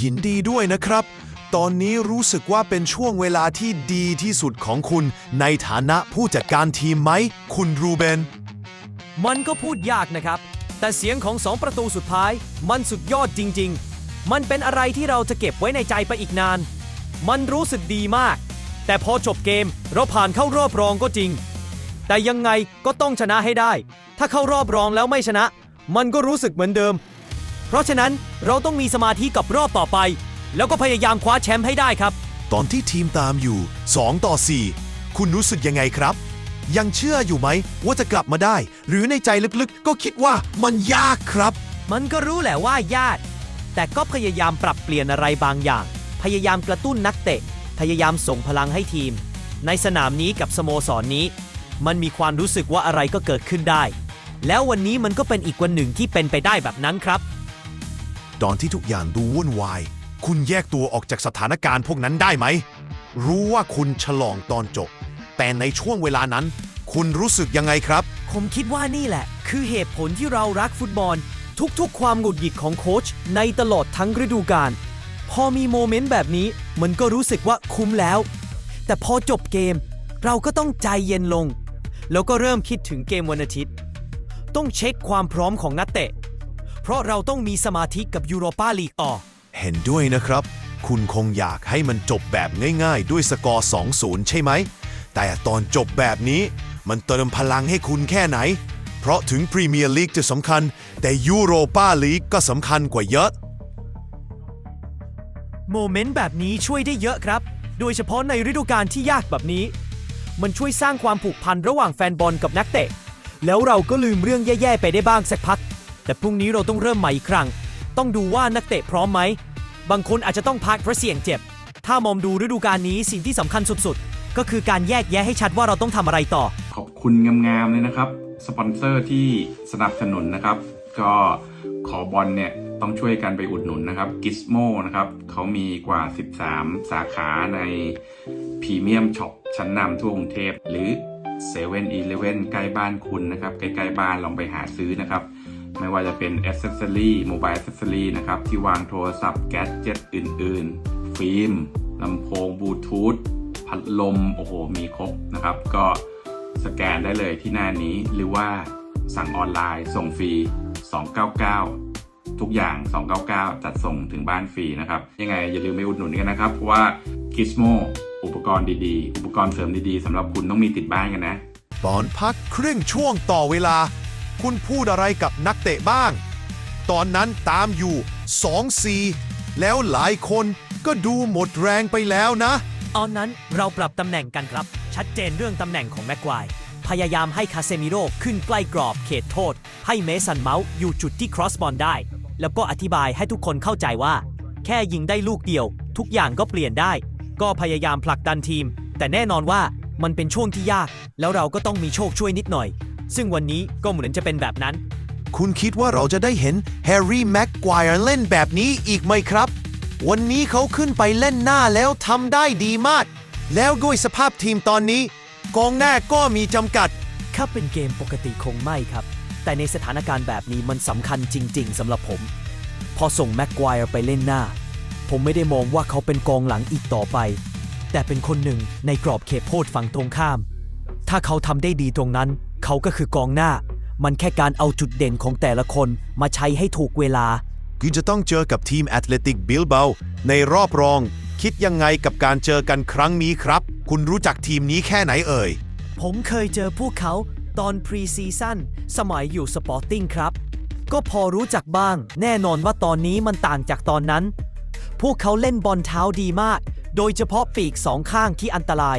ยินดีด้วยนะครับ ตอนนี้รู้สึกว่าเป็นช่วงเวลาที่ดีที่สุดของคุณ ในฐานะผู้จัดการทีมไหม คุณรูเบน มันก็พูดยากนะครับ แต่เสียงของสองประตูสุดท้าย มันสุดยอดจริง ๆ มันเป็นอะไรที่เราจะเก็บไว้ในใจไปอีกนาน มันรู้สึกดีมาก แต่พอจบเกมเราผ่านเข้ารอบรองก็จริง แต่ยังไงก็ต้องชนะให้ได้ ถ้าเข้ารอบรองแล้วไม่ชนะ มันก็รู้สึกเหมือนเดิม เพราะฉะนั้นเราต้องมีสมาธิกับรอบต่อไป แล้วก็พยายามคว้าแชมป์ให้ได้ครับ ตอนที่ทีมตามอยู่ 2 ต่อ 4 คุณรู้สึกยังไงครับ ยังเชื่ออยู่ไหมว่าจะกลับมาได้ หรือในใจลึกๆ ก็คิดว่ามันยากครับ มันก็รู้แหละว่ายาก แต่ก็พยายามปรับเปลี่ยนอะไรบางอย่าง พยายามกระตุ้นนักเตะ พยายามส่งพลังให้ทีม ในสนามนี้กับสโมสรนนี้ มันมีความรู้สึกว่าอะไรก็เกิดขึ้นได้ แล้ววันนี้มันก็เป็นอีกวันหนึ่งที่เป็นไปได้แบบนั้นครับ ตอนที่ทุกอย่างดูวุ่นวาย คุณแยกตัวออกจากสถานการณ์พวกนั้นได้ไหม รู้ว่าคุณฉลองตอนจบ แต่ในช่วงเวลานั้น คุณรู้สึกยังไงครับ ผมคิดว่านี่แหละ คือเหตุผลที่เรารักฟุตบอล ทุกๆ ความหงุดหงิดของโค้ชในตลอดทั้งฤดูกาลพอมีโมเมนต์แบบนี้ มันก็รู้สึกว่าคุ้มแล้ว แต่พอจบเกม เราก็ต้องใจเย็นลง แล้วก็เริ่มคิดถึงเกมวันอาทิตย์ ต้องเช็คความพร้อมของนักเตะ เพราะเราต้องมีสมาธิกับยูโรปาลีกต่อ เห็นด้วยนะครับ คุณคงอยากให้มันจบแบบง่ายๆ ด้วยสกอร์ 2-0 ใช่ไหม แต่ตอนจบแบบนี้ มันเติมพลังให้คุณแค่ไหน เพราะถึงพรีเมียร์ลีกจะสำคัญ แต่ยูโรปาลีกก็สำคัญกว่าเยอะ โมเมนต์แบบนี้ช่วยได้เยอะครับ โดยเฉพาะในฤดูกาลที่ยากแบบนี้ มันช่วยสร้างความผูกพันระหว่างแฟนบอลกับนักเตะ แล้วเราก็ลืมเรื่องแย่ๆไปได้บ้างสักพัก แต่พรุ่งนี้เราต้องเริ่มใหม่อีกครั้ง ต้องดูว่านักเตะพร้อมไหม บางคนอาจจะต้องพักเพราะเสี่ยงเจ็บ ถ้ามองดูฤดูกาลนี้สิ่งที่สำคัญสุดๆ ก็คือการแยกแยะให้ชัดว่าเราต้องทำอะไรต่อ ขอบคุณงามๆเลยนะครับ สปอนเซอร์ที่สนับสนุนนะครับ ก็ขอบอลเนี่ยต้องช่วยกันไปอุดหนุนนะครับ Gizmo นะครับเขามีกว่า 13 สาขาในพรีเมียมช็อปชั้นนำทั่วกรุงเทพหรือ7 e เ e ่ e อใกล้บ้านคุณนะครับใกล้ๆบ้านลองไปหาซื้อนะครับ ไม่ว่าจะเป็นอ c เซ s ซอรี่โมบายอ c เซ s ซอรี่นะครับ ที่วางโทรศัพท์แก๊สเจ็ตอื่น ๆ ฟิล์มลำโพงบลูทูธพัดลม โอ้โห มีครบนะครับ ก็สแกนได้เลยที่หน้านี้ หรือว่าสั่งออนไลน์ส่งฟรี 299 ทุกอย่าง 299 จัดส่งถึงบ้านฟรีนะครับ ยังไงอย่าลืมไปอุดหนุนกันนะครับ เพราะว่า Gizmo อุปกรณ์ดีๆ อุปกรณ์เสริมดีๆสำหรับคุณต้องมีติดบ้านกันนะ ตอนพักครึ่งช่วงต่อเวลา คุณพูดอะไรกับนักเตะบ้าง ตอนนั้นตามอยู่ 2-4 แล้วหลายคนก็ดูหมดแรงไปแล้วนะ ตอนนั้นเราปรับตำแหน่งกันครับ ชัดเจนเรื่องตำแหน่งของแม็กควายพยายามให้คาเซมิโร่ขึ้นใกล้กรอบเขตโทษ ให้เมสันเมาส์อยู่จุดที่ครอสบอลได้ แล้วก็อธิบายให้ทุกคนเข้าใจว่า แค่ยิงได้ลูกเดียว ทุกอย่างก็เปลี่ยนได้ ก็พยายามผลักดันทีม แต่แน่นอนว่ามันเป็นช่วงที่ยาก แล้วเราก็ต้องมีโชคช่วยนิดหน่อย ซึ่งวันนี้ก็เหมือนจะเป็นแบบนั้น คุณคิดว่าเราจะได้เห็นแฮร์รี่แม็กควายเล่นแบบนี้อีกไหมครับ วันนี้เขาขึ้นไปเล่นหน้าแล้วทำได้ดีมาก แล้วด้วยสภาพทีมตอนนี้ กองหน้าก็มีจำกัดถ้าเป็นเกมปกติคงไม่ครับ แต่ในสถานการณ์แบบนี้มันสำคัญจริง ๆสำหรับผม พอส่งแม็กควายไปเล่นหน้า ผมไม่ได้มองว่าเขาเป็นกองหลังอีกต่อไป แต่เป็นคนหนึ่งในกรอบเขตโทษฝั่งตรงข้าม ถ้าเขาทำได้ดีตรงนั้น เขาก็คือกองหน้า มันแค่การเอาจุดเด่นของแต่ละคนมาใช้ให้ถูกเวลา คุณจะต้องเจอกับทีมแอตเลติกบิลเบาในรอบรอง คิดยังไงกับการเจอกันครั้งนี้ครับ คุณรู้จักทีมนี้แค่ไหนเอ่ย ผมเคยเจอพวกเขาตอนพรีซีซั่นสมัยอยู่สปอร์ติ้งครับ ก็พอรู้จักบ้าง แน่นอนว่าตอนนี้มันต่างจากตอนนั้น พวกเขาเล่นบอลเท้าดีมาก โดยเฉพาะปีกสองข้างที่อันตราย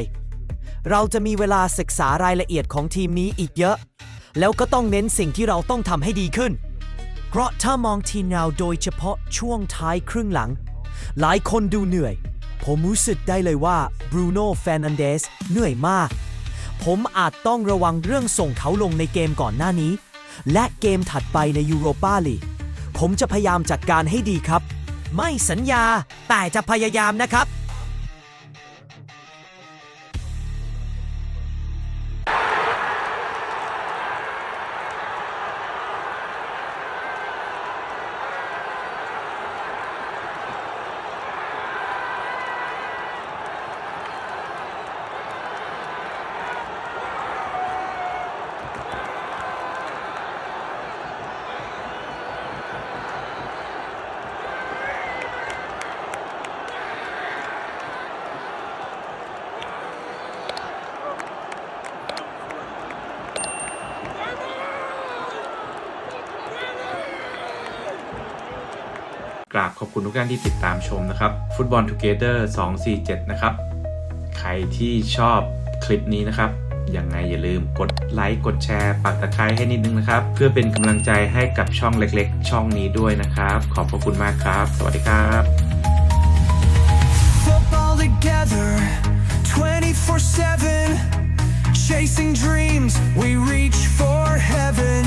เราจะมีเวลาศึกษารายละเอียดของทีมนี้อีกเยอะ แล้วก็ต้องเน้นสิ่งที่เราต้องทำให้ดีขึ้น เพราะถ้ามองทีมเราโดยเฉพาะช่วงท้ายครึ่งหลัง หลายคนดูเหนื่อย ผมรู้สึกได้เลยว่าบรูโน่แฟนันเดสเหนื่อยมาก ผมอาจต้องระวังเรื่องส่งเขาลงในเกมก่อนหน้านี้ และเกมถัดไปในยูโรปาลีกผมจะพยายามจัดการให้ดีครับ ไม่สัญญาแต่จะพยายามนะครับ กราบขอบคุณทุกท่านที่ติดตามชมนะครับฟุตบอล Together 247 นะครับ ใครที่ชอบคลิปนี้นะครับยังไงอย่าลืมกดไลค์กดแชร์ปักตะไคร้ให้นิดนึงนะครับ เพื่อเป็นกำลังใจให้กับช่องเล็กๆ ช่องนี้ด้วยนะครับ ขอบพระคุณมากครับ สวัสดีครับ Football together 24 7. Chasing dreams, we reach for heaven.